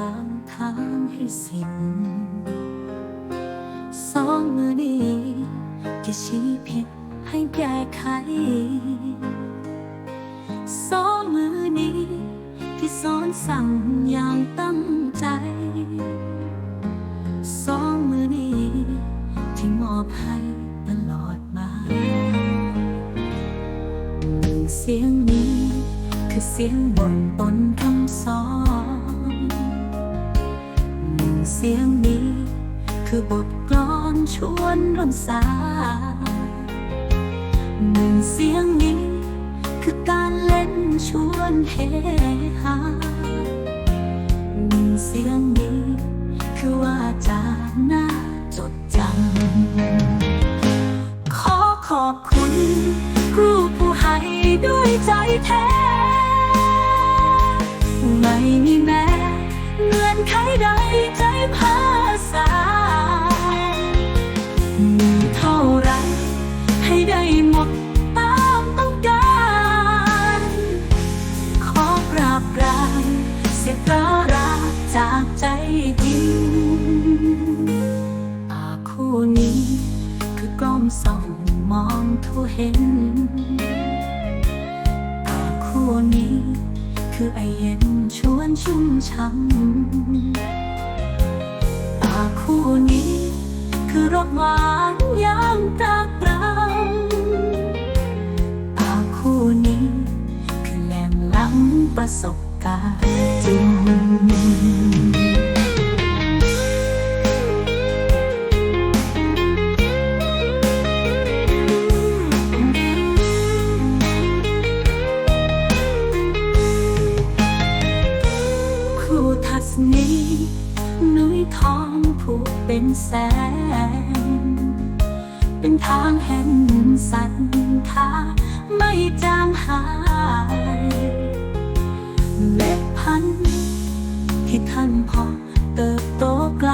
ถามทางให้สิ้นสองมือนี้จะชี้ผิดให้แก้ไข สองมือนี้ที่สอนสั่งอย่างตั้งใจ สองมือนี้ที่มอบให้ตลอดมาเสียงนี้คือเสียงบทตนคำสอน เสียงนี้ คือบทกลอนชวนรำสาหนึ่งเสียงนี้ คือการเล่นชวนเฮฮาหนึ่งเสียงนี้ คือว่าจาน่าจดจำขอขอบคุณ ครูผู้ให้ด้วยใจแท้ ไม่มีแม้ ส่องมองทั่วเห็นอาคู่นี้ คือไอเย็นชวนชุ่มช่ำอาคู่นี้ คือรสหวานยามตรากตรำอาคู่นี้ คือแหล่งล้ำประสบการณ์จริง ผูกเป็นแสง เป็นทางแห่งสันทาไม่จางหายเล็บพันที่ท่านพอเติบโตไกล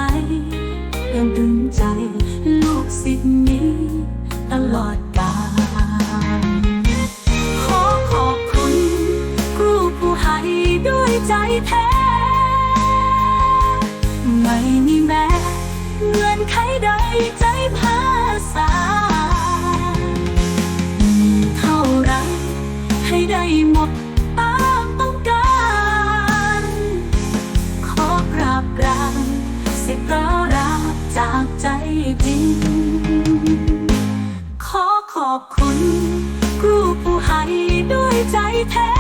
เริ่มดึงใจลูกศิษย์นี้ตลอดกาลขอขอบคุณครูผู้ให้ด้วยใจแท้ ไม่มีแม้เงื่อนไขใดใจภาษามีเท่าไรให้ได้หมดตามต้องการ ขอกราบกรานเสียกราบจากใจจริง ขอขอบคุณครูผู้ให้ด้วยใจแท้